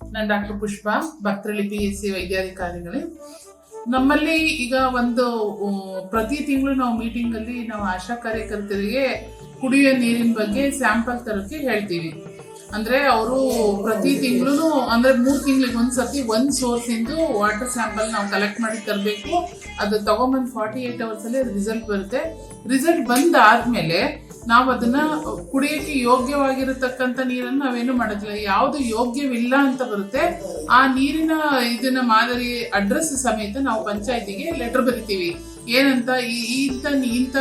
ನಾನು doctor Pushpa Bhaktarahalli P S C ವೈದ್ಯಾಧಿಕಾರಿಗಳೇ. ನಮ್ಮಲ್ಲಿ ಈಗ ಒಂದು ಪ್ರತಿ ತಿಂಗಳು ನಾವು ಮೀಟಿಂಗ್ ಅಲ್ಲಿ ನಾವು ಆಶಾ ಕಾರ್ಯಕರ್ತರಿಗೆ ಕುಡಿಯೋ ನೀರಿನ ಬಗ್ಗೆ ಸ್ಯಾಂಪಲ್ ತರಕ್ಕೆ ಹೇಳ್ತೀವಿ. ಅಂದ್ರೆ ಅವರು ಪ್ರತಿ ತಿಂಗಳು ಅಂದ್ರೆ ಮೂರ್ ತಿಂಗಳಿಗೆ ಒಂದ್ಸತಿ ಒಂದ್ ಸೋರ್ಸ್ ಇಂದು ವಾಟರ್ ಸ್ಯಾಂಪಲ್ ನಾವು ಕಲೆಕ್ಟ್ ಮಾಡಿ ತರಬೇಕು. ಅದು ತಗೊಂಬಂದು ಫಾರ್ಟಿ ಏಟ್ ಅವರ್ಸ್ ಅಲ್ಲಿ ರಿಸಲ್ಟ್ ಬರುತ್ತೆ. ರಿಸಲ್ಟ್ ಬಂದಾದ್ಮೇಲೆ ನಾವು ಅದನ್ನ ಕುಡಿಯಕ್ಕೆ ಯೋಗ್ಯವಾಗಿರತಕ್ಕಂತ ನೀರನ್ನು ನಾವೇನು ಮಾಡೋದಿಲ್ಲ. ಯಾವುದು ಯೋಗ್ಯವಿಲ್ಲ ಅಂತ ಬರುತ್ತೆ, ಆ ನೀರಿನ ಇದನ್ನ ಮಾದರಿ ಅಡ್ರೆಸ್ ಸಮೇತ ನಾವು ಪಂಚಾಯತಿಗೆ ಲೆಟರ್ ಬರಿತೀವಿ. ಏನಂತ ಈ ಇಂಥ ಇಂಥ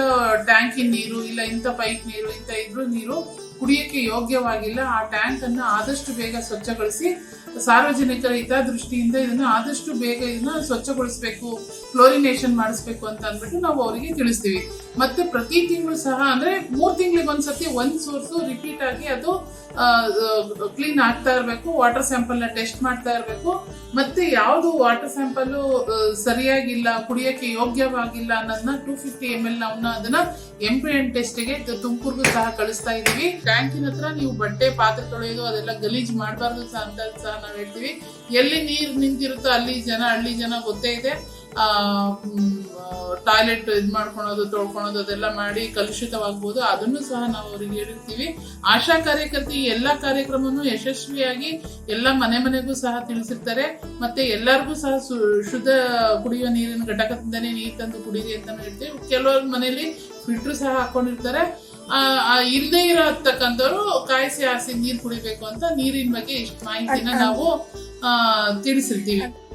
ಟ್ಯಾಂಕಿನ ನೀರು, ಇಲ್ಲ ಇಂಥ ಪೈಪ್ ನೀರು, ಇಂಥ ಇದ್ರ ನೀರು ಕುಡಿಯಕ್ಕೆ ಯೋಗ್ಯವಾಗಿಲ್ಲ. ಆ ಟ್ಯಾಂಕ್ ಅನ್ನು ಆದಷ್ಟು ಬೇಗ ಸ್ವಚ್ಛಗೊಳಿಸಿ ಸಾರ್ವಜನಿಕರ ಹಿತದೃಷ್ಟಿಯಿಂದ ಇದನ್ನು ಆದಷ್ಟು ಬೇಗ ಇದನ್ನ ಸ್ವಚ್ಛಗೊಳಿಸಬೇಕು ಕ್ಲೋರಿನೇಷನ್ ಮಾಡಿಸ್ಬೇಕು ಅಂತ ಅಂದ್ಬಿಟ್ಟು ನಾವು ಅವರಿಗೆ ತಿಳಿಸ್ತೀವಿ. ಮತ್ತೆ ಪ್ರತಿ ತಿಂಗಳು ಸಹ ಅಂದ್ರೆ ಮೂರ್ ತಿಂಗಳಿಗೆ ಒಂದ್ಸತಿ ಒಂದ್ ಸೋರ್ಸ್ ರಿಪೀಟ್ ಆಗಿ ಅದು ಕ್ಲೀನ್ ಆಗ್ತಾ ಇರಬೇಕು ವಾಟರ್ ಸ್ಯಾಂಪಲ್ನ ಟೆಸ್ಟ್ ಮಾಡ್ತಾ ಇರಬೇಕು. ಮತ್ತೆ ಯಾವುದು ವಾಟರ್ ಸ್ಯಾಂಪಲ್ ಸರಿಯಾಗಿಲ್ಲ, ಕುಡಿಯಕ್ಕೆ ಯೋಗ್ಯವಾಗಿಲ್ಲ ಅನ್ನೋದನ್ನ ಟೂ ಫಿಫ್ಟಿ ಎಂ ಎಲ್ ನಾವು ಅದನ್ನ ಎಂಪಿಎನ್ ಟೆಸ್ಟ್ಗೆ ತುಮಕೂರ್ಗೂ ಸಹ ಕಳಿಸ್ತಾ ಇದೀವಿ. ಟ್ಯಾಂಕಿನ ಹತ್ರ ನೀವು ಬಟ್ಟೆ ಪಾತ್ರೆ ತೊಳೆಯೋದು ಅದೆಲ್ಲ ಗಲೀಜ್ ಮಾಡಬಾರ್ದು ಸಹ ಅಂತ ಸಹ ನಾವು ಹೇಳ್ತೀವಿ. ಎಲ್ಲಿ ನೀರು ನಿಂತಿರುತ್ತೋ ಅಲ್ಲಿ ಜನ ಹಳ್ಳಿ ಜನ ಗೊತ್ತೇ ಇದೆ. ಟಾಯ್ಲೆಟ್ ಇದು ಮಾಡ್ಕೊಳೋದು ತೊಳ್ಕೊಳೋದು ಅದೆಲ್ಲ ಮಾಡಿ ಕಲುಷಿತವಾಗ್ಬೋದು. ಅದನ್ನು ಸಹ ನಾವು ಅವ್ರಿಗೆ ಹೇಳಿರ್ತೀವಿ. ಆಶಾ ಕಾರ್ಯಕರ್ತಿ ಎಲ್ಲಾ ಕಾರ್ಯಕ್ರಮವನ್ನು ಯಶಸ್ವಿಯಾಗಿ ಎಲ್ಲ ಮನೆ ಮನೆಗೂ ಸಹ ತಿಳಿಸಿರ್ತಾರೆ. ಮತ್ತೆ ಎಲ್ಲರಿಗೂ ಸಹ ಶುದ್ಧ ಕುಡಿಯುವ ನೀರಿನ ಘಟಕದಿಂದನೇ ನೀರು ತಂದು ಕುಡೀರಿ ಅಂತಾನು ಹೇಳ್ತೀವಿ. ಕೆಲವರ ಮನೆಯಲ್ಲಿ ಫಿಲ್ಟರ್ ಸಹ ಹಾಕೊಂಡಿರ್ತಾರೆ. ಆ, ಆ ಇಲ್ಲದೆ ಇರತಕ್ಕಂಥವ್ರು ಕಾಯಿಸಿ ಆಸಿ ನೀರು ಕುಡಿಬೇಕು ಅಂತ ನೀರಿನ ಬಗ್ಗೆ ಇಷ್ಟು ಮಾಹಿತಿನ ನಾವು ಆ, ತಿಳಿಸಿರ್ತೀವಿ.